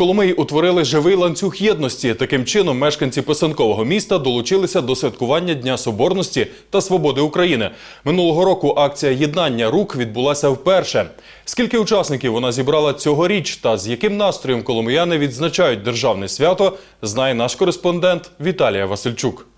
Коломиї утворили живий ланцюг єдності. Таким чином, мешканці писанкового міста долучилися до святкування Дня Соборності та Свободи України. Минулого року акція єднання рук відбулася вперше. Скільки учасників вона зібрала цьогоріч та з яким настроєм коломияни відзначають державне свято, знає наш кореспондент Віталія Васильчук.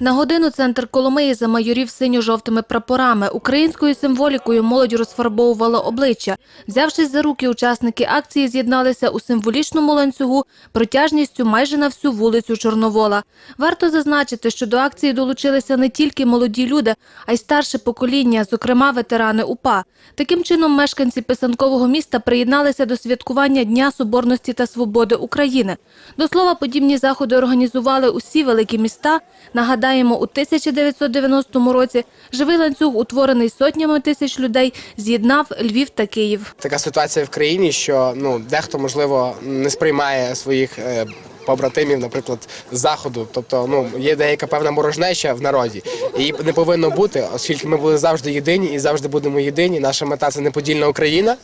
На годину центр Коломиї замайорів синьо-жовтими прапорами. Українською символікою молодь розфарбовувала обличчя. Взявшись за руки, учасники акції з'єдналися у символічному ланцюгу протяжністю майже на всю вулицю Чорновола. Варто зазначити, що до акції долучилися не тільки молоді люди, а й старше покоління, зокрема ветерани УПА. Таким чином, мешканці писанкового міста приєдналися до святкування Дня Соборності та Свободи України. До слова, подібні заходи організували усі великі міста. Нагадаємо, у 1990 році живий ланцюг, утворений сотнями тисяч людей, з'єднав Львів та Київ. така ситуація в країні, що ну дехто можливо не сприймає своїх. е, Побратимів, наприклад, з заходу, тобто ну є деяка певна ворожнеча в народі, її не повинно бути, оскільки ми були завжди єдині і завжди будемо єдині. Наша мета це неподільна Україна.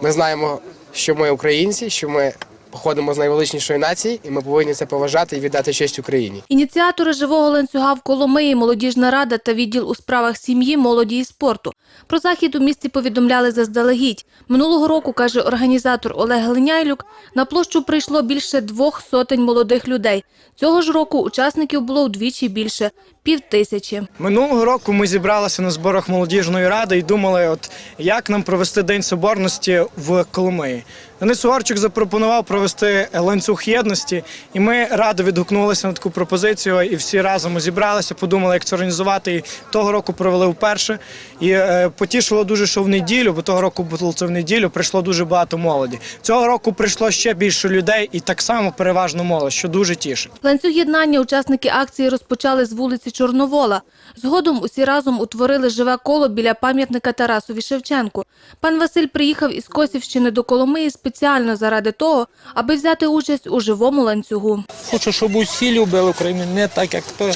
Ми знаємо, що ми українці, що ми походимо з найвеличнішої нації, і ми повинні це поважати і віддати честь Україні. Ініціатори живого ланцюга в Коломиї, молодіжна рада та відділ у справах сім'ї, молоді і спорту. Про захід у місті повідомляли заздалегідь. Минулого року, каже організатор Олег Глиняйлюк, на площу прийшло більше двох сотень молодих людей. Цього ж року учасників було вдвічі більше пів тисячі. Минулого року ми зібралися на зборах молодіжної ради і думали, от як нам провести День Соборності в Коломиї. Денис Угорчук запропонував провести ланцюг єдності, і ми радо відгукнулися на таку пропозицію. І всі разом зібралися, подумали, як це організувати. І того року провели вперше. І е, потішило дуже, що в неділю, бо того року було це в неділю, прийшло дуже багато молоді. Цього року прийшло ще більше людей, і так само переважно молодь, що дуже тішить. Ланцюг єднання учасники акції розпочали з вулиці Чорновола. Згодом усі разом утворили живе коло біля пам'ятника Тарасові Шевченку. Пан Василь приїхав із Косівщини до Коломиї спеціально заради того, аби взяти участь у живому ланцюгу. Хочу, щоб усі любили Україну, не так, як то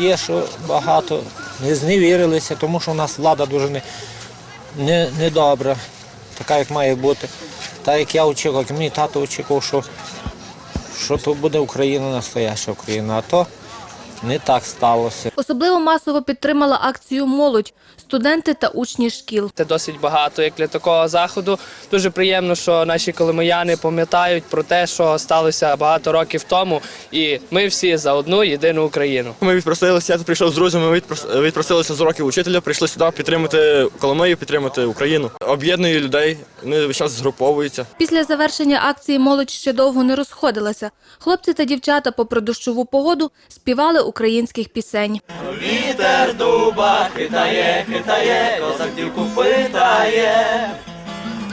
є, що багато не зневірилися, тому що у нас влада дуже не, не, недобра, така, як має бути. Так як я очікував, як мій тато очікував, що, що то буде Україна, настояща Україна, а то не так сталося. Особливо масово підтримала акцію молодь, студенти та учні шкіл. Це досить багато як для такого заходу. Дуже приємно, що наші коломияни пам'ятають про те, що сталося багато років тому, і ми всі за одну єдину Україну. Ми відпросилися, я тут прийшов з друзями, ми відпросилися з уроків учителя, прийшли сюди підтримати Коломию, підтримати Україну. Об'єднує людей, вони весь час згруповуються. Після завершення акції молодь ще довго не розходилася. Хлопці та дівчата, попри дощову погоду, співали українських пісень. дуба, хитає, кидає, завділку питає.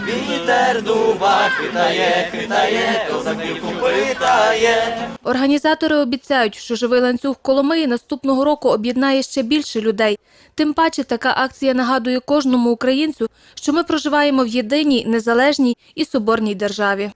Вітер дуба кидає, хитає, завівку. Організатори обіцяють, що живий ланцюг Коломиї наступного року об'єднає ще більше людей. Тим паче така акція нагадує кожному українцю, що ми проживаємо в єдиній, незалежній і соборній державі.